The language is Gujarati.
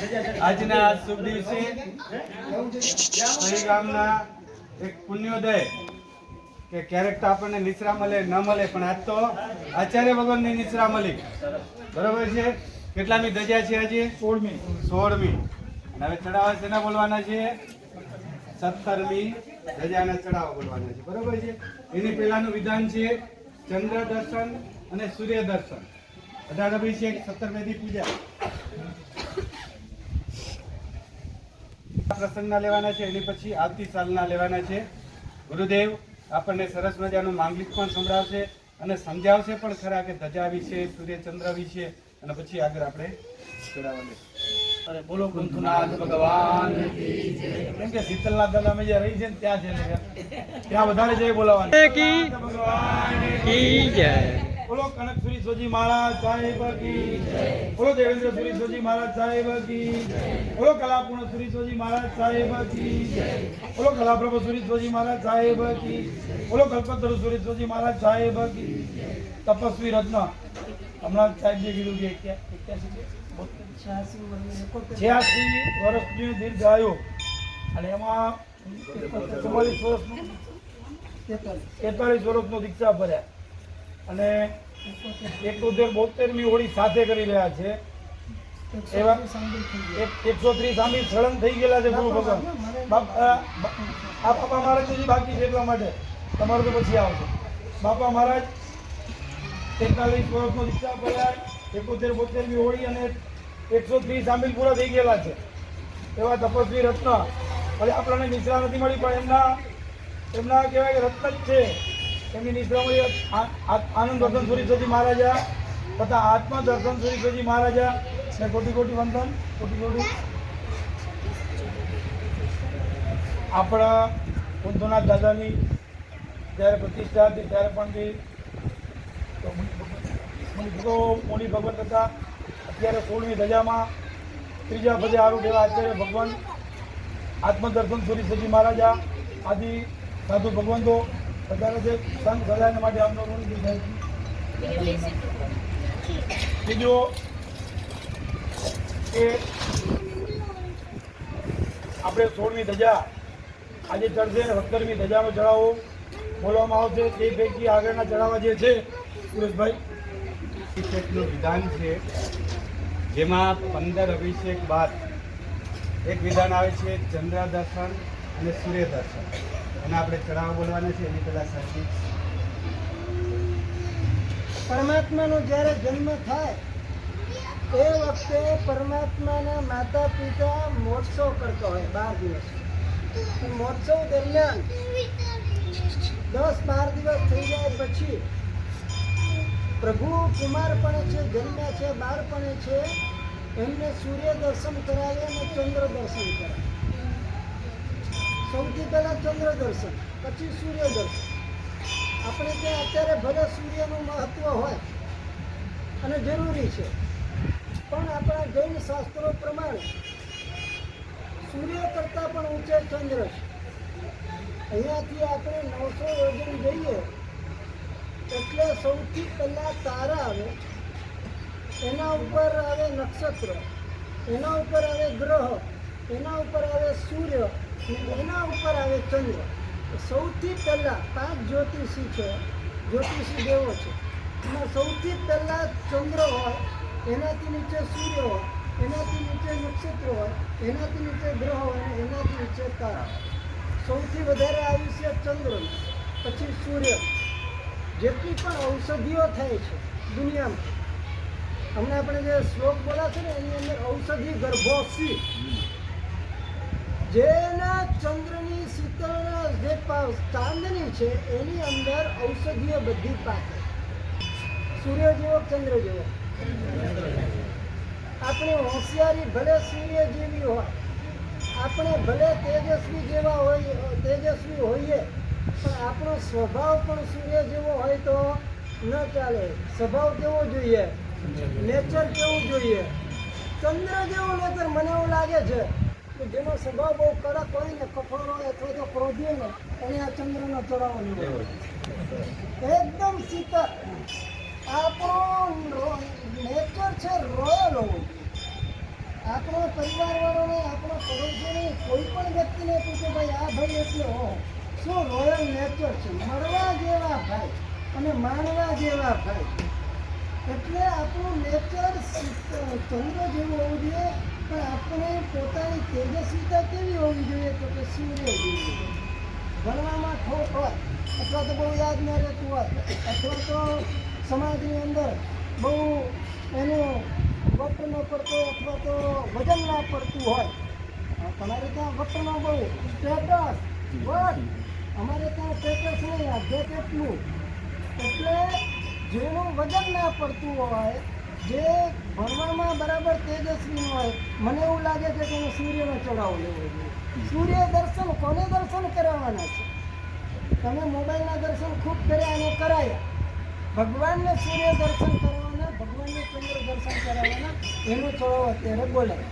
આજના આ શુભ દિવસે અહીં ગામના એક પુણ્યોદય કે ક્યારેક તો આપણને નિશ્રા મળે ન મળે પણ આજ તો આચાર્ય ભગવાનની નિશ્રા મળી. બરોબર છે? કેટલામી ધજા છે આજે? સોળમી. સોળમી. અને હવે ચડાવવા શેના બોલવાના છે? સત્તરમી ધજાના ચડાવવા બોલવાના છે. બરોબર છે? એની પહેલાનું વિધાન છે ચંદ્ર દર્શન અને સૂર્ય દર્શન અઢાર અભિષેક સત્તર મેદી પૂજા. પ્રસંગના લેવાના છે એની પછી આવતી સાલના લેવાના છે. ગુરુદેવ આપણને સરસ મજાનું માંગલિક પણ સંભળાવશે અને સમજાવશે પણ ખરા કે ધજા વિશે સૂર્યચંદ્ર વિશે અને પછી આગળ આપણે ચડાવવા અરે બોલો કુંથુનાથ ભગવાન. કેમ કે શીતલના દલ અમે જે રહી છે ને ત્યાં છે ત્યાં વધારે જય બોલાવાનું ભગવાન. જય. બોલો કનકસુરી સોજી મહારાજ સાહેબ કી બોલો દેવેન્દ્ર સુરી સોજી મહારાજ સાહેબ કી બોલો કલાપૂર્ણ સુરી સોજી મહારાજ સાહેબ કી બોલો કલાપ્રભ સુરી સોજી મહારાજ સાહેબ કી બોલો કલ્પતરુ સુરી સોજી મહારાજ સાહેબ કી તપસ્વી રત્ન. હમણાં સાહેબજી કીધું કે? છ્યાસી વર્ષની દીર્ઘ આયુ. અને એમાં ચુમ્માલીસ વર્ષનું તેતાલીસ વર્ષનો દીક્ષા ભર્યા. અને એકોતેર બોતેરમી હોળી સાથે કરી રહ્યા છે. એવા એક- એકસો ત્રીસ આંબી સળંગ થઈ ગયેલા છે ગુરુ ભગવાન. બાપા મહારાજ હજી બાકી છે એટલા માટે. તમારું તો પછી આવશે. બાપા મહારાજ તેતાલીસ વર્ષનો દીક્ષા ભર્યા એકોતેર બોતેરમી હોળી અને એકસો ત્રીસ આંબીલ પૂરા થઈ ગયેલા છે. એવા તપસ્વી રત્ન. ભલે આપણને નિશ્રા નથી મળી, પણ એમના એમના કહેવાય કે રત્ન જ છે. એમની નિશ્રા મળી આ- આ- આનંદ દર્શન સુરીશ્વરજી મહારાજા, તથા આત્મા દર્શન સુરીશ્વરજી મહારાજા ને કોટી કોટી વંદન, કોટી કોટી. આપણા કુંભનાથ દાદાની જ્યારે પ્રતિષ્ઠા હતી ત્યારે પણ બી તો મુનિ ભગવત હતા, અત્યારે સોળમી ધજામાં ત્રીજા પદે આરૂઢ એવા આચાર્ય ભગવાન આત્મદર્શન સુરી સજી મહારાજા, આદિ સાધુ ભગવંતો વધારે છે સંત સદાયને માટે દીધાય બીજો કે આપણે સોળમી ધજા. આજે ચડશે અને સત્તરમી ધજાનો ચઢાવો બોલવામાં આવશે તે પૈકી આગળના ચઢાવા જે છે, સુરેશભાઈ. અભિષેકનું વિધાન છે, જેમાં પંદર અભિષેક બાદ એક વિધાન આવે છે ચંદ્ર દર્શન અને સૂર્ય દર્શન અને આપણે ચડાવ બોલવાના છે, એની પહેલા સાચી. પરમાત્માનો જ્યારે જન્મ થાય, એ વખતે પરમાત્માના માતા પિતા મહોત્સવ કરતો હોય, બાર દિવસ. મહોત્સવ દરમિયાન દસ બાર દિવસ થઈ જાય પછી પ્રભુ કુમારપણે છે, જન્મ્યા છે, બાળપણે છે, એમને સૂર્ય દર્શન કરાવે અને ચંદ્ર દર્શન કરાવે. સૌથી પહેલા ચંદ્ર દર્શન પછી સૂર્ય દર્શન આપણે ત્યાં અત્યારે ભલે સૂર્યનું મહત્વ હોય અને જરૂરી છે, પણ આપણા જૈન શાસ્ત્રો પ્રમાણે સૂર્ય કરતાં પણ ઊંચે ચંદ્ર છે. અહીંયાથી આપણે નવસો યોજન જઈએ, એટલે સૌથી પહેલાં તારા આવે, એના ઉપર આવે નક્ષત્ર, એના ઉપર આવે ગ્રહ, એના ઉપર આવે સૂર્ય એના ઉપર આવે ચંદ્ર. સૌથી પહેલાં પાંચ જ્યોતિષી છે, જ્યોતિષી દેવો છે. એમાં સૌથી પહેલાં ચંદ્ર હોય, એનાથી નીચે સૂર્ય હોય, એનાથી નીચે નક્ષત્ર હોય, એનાથી નીચે ગ્રહ હોય અને એનાથી નીચે તારા સૌથી વધારે આયુષ્ય ચંદ્ર પછી સૂર્ય. જેટલી પણ ઔષધિઓ થાય છે દુનિયામાં. હમણાં આપણે જે શ્લોક બોલા છે ને, એની અંદર ઔષધિ ગર્ભોસી જેના ચંદ્રની શીતળ જે ચાંદની છે એની અંદર ઔષધીય બધી પાકે. સૂર્ય જેવો ચંદ્ર જેવો? આપણી હોશિયારી ભલે સૂર્ય જેવી હોય આપણે ભલે તેજસ્વી જેવા હોય તેજસ્વી હોઈએ પણ આપણો સ્વભાવ પણ સૂર્ય જેવો હોય તો ન ચાલે. સ્વભાવ કેવો જોઈએ? નેચર કેવું જોઈએ? ચંદ્ર જેવો નેચર મને એવું લાગે છે જેનો સ્વભાવ બહુ કડક હોય ને કઠોર હોય અથવા તો ક્રોધી હોય ચંદ્રનો ચડાવો એકદમ શીતળ આપણો નેચર છે રોયલ હોવું આપણો પરિવારવાળાને, આપણો પડોશીને કોઈ પણ વ્યક્તિને પૂછે ભાઈ, આ ભાઈ એટલે હો, શું રોયલ નેચર છે? મળવા જેવા ભાઈ અને માણવા જેવા ભાઈ. એટલે આપણું નેચર ચંદ્ર જેવું હોવું જોઈએ. પણ આપણે પોતાની તેજસ્વીતા કેવી હોવી જોઈએ તો કે સૂર્ય ભણવામાં ખોટ હોય, અથવા તો બહુ યાદ ન રહેતું હોય, અથવા તો સમાજની અંદર બહુ એનું વટ ન પડતો અથવા તો વજન ના પડતું હોય. તમારે ત્યાં વટનો બહુ સ્ટેટસ વટ અમારે ત્યાં સ્ટેટસ નહીં, આ જે કેટલું એટલે જેનું વજન ના પડતું હોય જે ભણવામાં બરાબર તેજસ્વી હોય, મને એવું લાગે છે કે એને સૂર્યનો ચડાવો લેવો જોઈએ સૂર્ય દર્શન કોને દર્શન કરાવવાના છે? તમે મોબાઈલના દર્શન ખૂબ કર્યા અને કરાયા. ભગવાનને સૂર્ય દર્શન કરવાના ભગવાનને ચંદ્ર દર્શન કરાવવાના, એનો ચડાવો અત્યારે બોલાય.